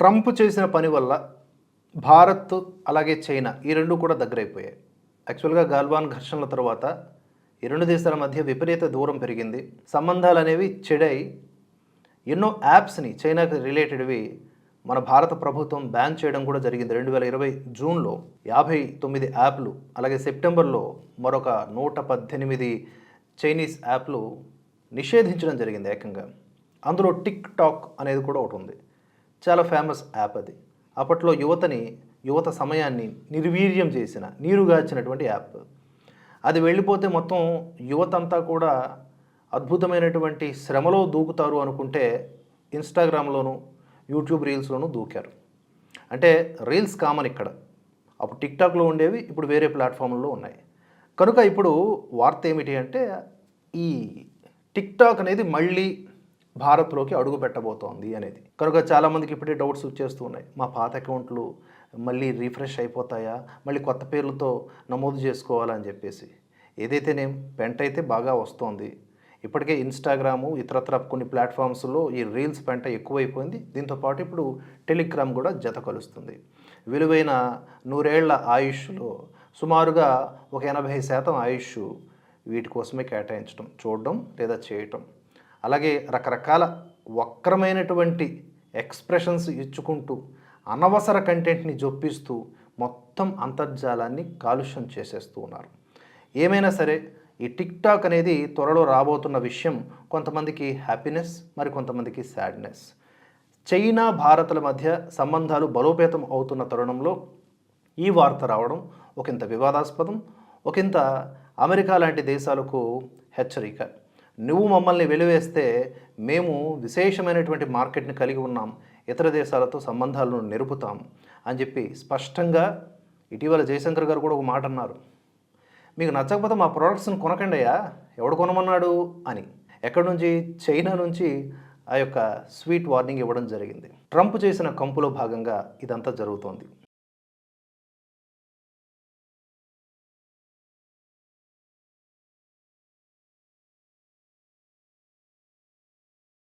Trump చేసిన పని వల్ల భారత్ అలాగే చైనా ఈ రెండు కూడా దగ్గరైపోయాయి. యాక్చువల్గా గాల్వాన్ ఘర్షణల తర్వాత ఈ రెండు దేశాల మధ్య విపరీత దూరం పెరిగింది. సంబంధాలు అనేవి చెడై ఎన్నో యాప్స్ని చైనాకి రిలేటెడ్వి మన భారత ప్రభుత్వం బ్యాన్ చేయడం కూడా జరిగింది. రెండు వేల ఇరవై జూన్లో యాభై తొమ్మిది యాప్లు అలాగే సెప్టెంబర్లో మరొక నూట పద్దెనిమిది చైనీస్ యాప్లు నిషేధించడం జరిగింది ఏకంగా. అందులో టిక్ టాక్ అనేది కూడా ఒకటి ఉంది. చాలా ఫేమస్ యాప్ అది. అప్పట్లో యువతని యువత సమయాన్ని నిర్వీర్యం చేసిన నీరుగార్చినటువంటి యాప్ అది వెళ్ళిపోతే మొత్తం యువత అంతా కూడా అద్భుతమైనటువంటి శ్రమలో దూకుతారు అనుకుంటే ఇన్స్టాగ్రామ్లోను యూట్యూబ్ రీల్స్లోనూ దూకారు. అంటే రీల్స్ కామన్ ఇక్కడ. అప్పుడు టిక్టాక్లో ఉండేవి ఇప్పుడు వేరే ప్లాట్ఫామ్లో ఉన్నాయి. కనుక ఇప్పుడు వార్త ఏమిటి అంటే ఈ టిక్టాక్ అనేది మళ్ళీ భారత్లోకి అడుగు పెట్టబోతోంది అనేది. కనుక చాలామందికి ఇప్పుడే డౌట్స్ వచ్చేస్తూ ఉన్నాయి మా పాత అకౌంట్లు మళ్ళీ రీఫ్రెష్ అయిపోతాయా? మళ్ళీ కొత్త పేర్లతో నమోదు చేసుకోవాలని చెప్పేసి. ఏదైతేనేం పెంట అయితే బాగా వస్తోంది. ఇప్పటికే ఇన్స్టాగ్రాము ఇతరత్ర కొన్ని ప్లాట్ఫామ్స్లో ఈ రీల్స్ పెంట ఎక్కువైపోయింది. దీంతో పాటు ఇప్పుడు టెలిగ్రామ్ కూడా జత కలుస్తుంది. విలువైన నూరేళ్ళ ఆయుష్లో సుమారుగా ఒక ఎనభై శాతం ఆయుష్ వీటి కోసమే కేటాయించడం చూడడం లేదా చేయటం. అలాగే రకరకాల వక్రమైనటువంటి ఎక్స్ప్రెషన్స్ ఇచ్చుకుంటూ అనవసర కంటెంట్ని జొప్పిస్తూ మొత్తం అంతర్జాలాన్ని కాలుష్యం చేసేస్తూ ఉన్నారు. ఏమైనా సరే ఈ టిక్ టాక్ అనేది త్వరలో రాబోతున్న విషయం కొంతమందికి హ్యాపీనెస్ మరి కొంతమందికి సాడ్నెస్. చైనా భారత్ల మధ్య సంబంధాలు బలోపేతం అవుతున్న తరుణంలో ఈ వార్త రావడం ఒకంత వివాదాస్పదం ఒకంత అమెరికా లాంటి దేశాలకు హెచ్చరిక. నువ్వు మమ్మల్ని వెలివేస్తే మేము విశేషమైనటువంటి మార్కెట్ని కలిగి ఉన్నాం ఇతర దేశాలతో సంబంధాలను నిరుపుతాం అని చెప్పి స్పష్టంగా ఇటీవల జయశంకర్ గారు కూడా ఒక మాట అన్నారు. మీకు నచ్చకపోతే మా ప్రోడక్ట్స్ని కొనకండి అయ్యా ఎవడు కొనమన్నాడు అని. ఎక్కడి నుంచి? చైనా నుంచి ఆ యొక్క స్వీట్ వార్నింగ్ ఇవ్వడం జరిగింది. ట్రంప్ చేసిన కంపులో భాగంగా ఇదంతా జరుగుతోంది.